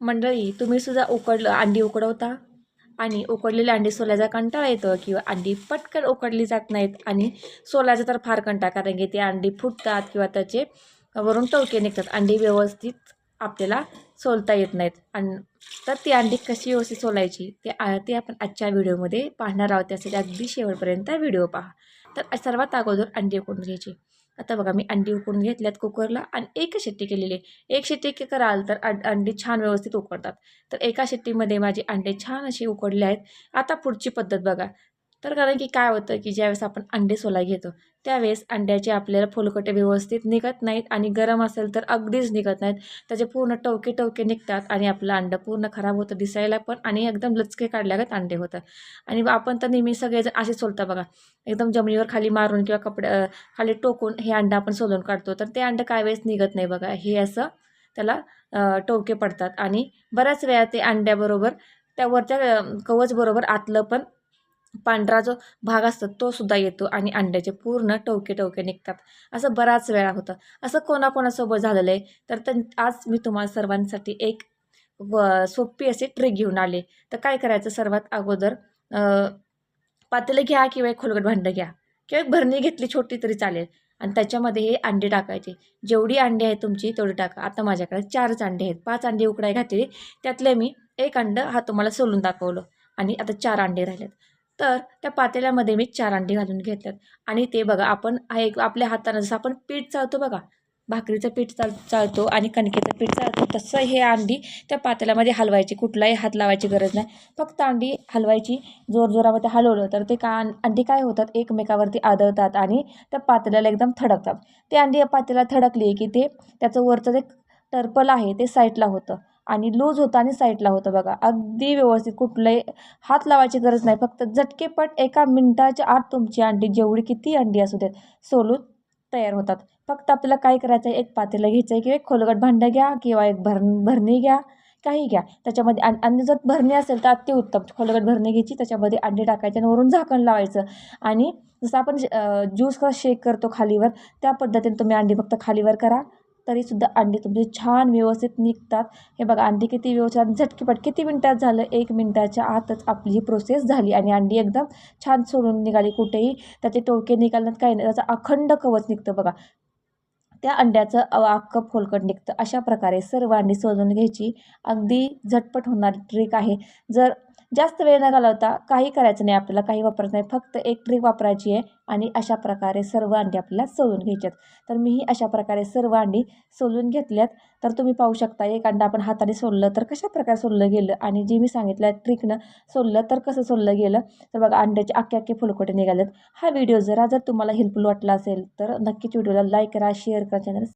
मंडळी तुम्ही सुद्धा उकडलं अंडी उकडवता? आणि उकडलेली अंडी सोल्याचा कंटाळा येतो किंवा अंडी पटकन उकडली जात नाहीत आणि सोल्याचा तर फार कंटाळा कारण की ते अंडी फुटतात किंवा त्याचे वरून टवके निघतात. अंडी व्यवस्थित आपल्याला सोलता येत नाहीत. आणि तर ती अंडी कशी व्यवस्थित सोलायची? ते ते आपण आजच्या व्हिडिओमध्ये पाहणार आहोत. त्यासाठी अगदी शेवटपर्यंत व्हिडिओ पहा. तर सर्वात अगोदर अंडी उकडून घ्यायची. आता बघा मी अंडी उकडून घेतल्यात कुकरला आणि एक शिट्टी केलेली. आहे एक शिट्टी कराल तर अंडी छान व्यवस्थित उकडतात. तर एका शिट्टीमध्ये माझे अंडे छान असे उकडले आहेत. आता पुढची पद्धत बघा. तर कारण की काय होतं की ज्यावेळेस आपण अंडे सोलाय घेतो त्यावेळेस अंड्याचे आपल्याला फुलकटे व्यवस्थित निघत नाहीत आणि गरम असेल तर अगदीच निघत नाहीत. त्याचे पूर्ण टवके टवके निघतात आणि आपलं अंडं पूर्ण खराब होतं दिसायला पण आणि एकदम लचके काढल्यागत अंडे होतं आणि आपण तर नेहमी सगळेजण असे सोलता बघा एकदम जमिनीवर खाली मारून किंवा कपडे खाली टोकून हे अंडं आपण सोलून काढतो. तर ते अंडं काय वेळेस निघत नाही बघा हे असं त्याला टोके पडतात. आणि बऱ्याच वेळा ते अंड्याबरोबर त्या वरच्या कवचबरोबर आतलं पण पांढरा जो भाग असतो तो सुद्धा येतो आणि अंड्याचे पूर्ण टवके टवके निघतात. असं बराच वेळा होतं. असं कोणाकोणासोबत झालेलं आहे तर तर आज मी तुम्हाला सर्वांसाठी एक व सोपी अशी ट्रिक घेऊन आले तर काय करायचं सर्वात अगोदर पातेलं घ्या किंवा एक खोलगट भांडं घ्या किंवा एक भरणी घेतली छोटी तरी चालेल. आणि त्याच्यामध्ये हे अंडे टाकायचे. जेवढी अंडी आहेत तुमची तेवढी टाका. आता माझ्याकडे चारच अंडे आहेत. पाच अंडे उकडाय घातलेली. त्यातले मी एक अंडं हा तुम्हाला सोलून दाखवलं. आणि आता चार अंडे राहिलेत. तर त्या पातेल्यामध्ये मी चार अंडी घालून घेतल्यात. आणि ते बघा आपण एक आपल्या हातानं जसं आपण पीठ चालतो बघा भाकरीचं पीठ चाल चालतो आणि कणकेचं पीठ चालतो तसं हे अंडी त्या पातेल्यामध्ये हलवायची. कुठलाही हात लावायची गरज नाही. फक्त अंडी हलवायची जोरजोरामध्ये हलवलं तर ते का अंडी काय होतात? एकमेकावरती आदळतात आणि त्या पातेल्याला एकदम थडकतात. ते अंडी पातेल्या थडकली की ते त्याचं वरचं जे टर्पल आहे ते साईडला होतं. आणि लूज होतं आणि साईडला होतं बघा. अगदी व्यवस्थित कुठलंही हात लावायची गरज नाही. फक्त झटकेपट एका मिनटाच्या आत तुमची अंडी जेवढी किती अंडी असू देत सोलून तयार होतात. फक्त आपल्याला काय करायचं आहे? एक पातेलं घ्यायचं आहे किंवा एक खोलगट भांडं घ्या किंवा एक भर भरणी घ्या. काही घ्या. त्याच्यामध्ये आणि आणि जर भरणी असेल तर अतिउत्तम. खोलगट भरणी घ्यायची त्याच्यामध्ये अंडी टाकायचे आणि वरून झाकण लावायचं. आणि जसं आपण ज्यूस कसा शेक करतो खालीवर त्या पद्धतीने तुम्ही अंडी फक्त खालीवर करा. तरीसुद्धा अंडी तुमचे म्हणजे छान व्यवस्थित निघतात. हे बघा अंडी किती व्यवस्थित झटकीपट किती मिनटात झालं? एक मिनटाच्या आतच आपली ही प्रोसेस झाली आणि अंडी एकदम छान सोडून निघाली कुठेही. त्याचे टोके निघालण्यात काही नाही. त्याचं अखंड कवच निघतं बघा. त्या अंड्याचं अ- फोलकट निघतं. अशा प्रकारे सर्व अंडी सोलून घ्यायची. अगदी झटपट होणारी ट्रिक आहे. जर जास्त वेळ न घालवता काही करायचं नाही आपल्याला काही वापरायचं नाही. फक्त एक ट्रिक वापरायची आहे आणि अशा प्रकारे सर्व अंडी आपल्याला सोलून घ्यायच्यात. तर मीही अशा प्रकारे सर्व अंडी सोलून घेतल्यात. तर तुम्ही पाहू शकता एक अंडा आपण हाताने सोललं तर कशा प्रकारे सोललं गेलं आणि जे मी सांगितलं ट्रिकनं सोललं तर कसं सोललं गेलं? तर बघा अंड्याचे अख्खे अख्खे फुलकोटे निघालेत. हा व्हिडिओ जरा जर तुम्हाला हेल्पफुल वाटला असेल तर नक्कीच व्हिडिओला लाईक करा शेअर करा चॅनल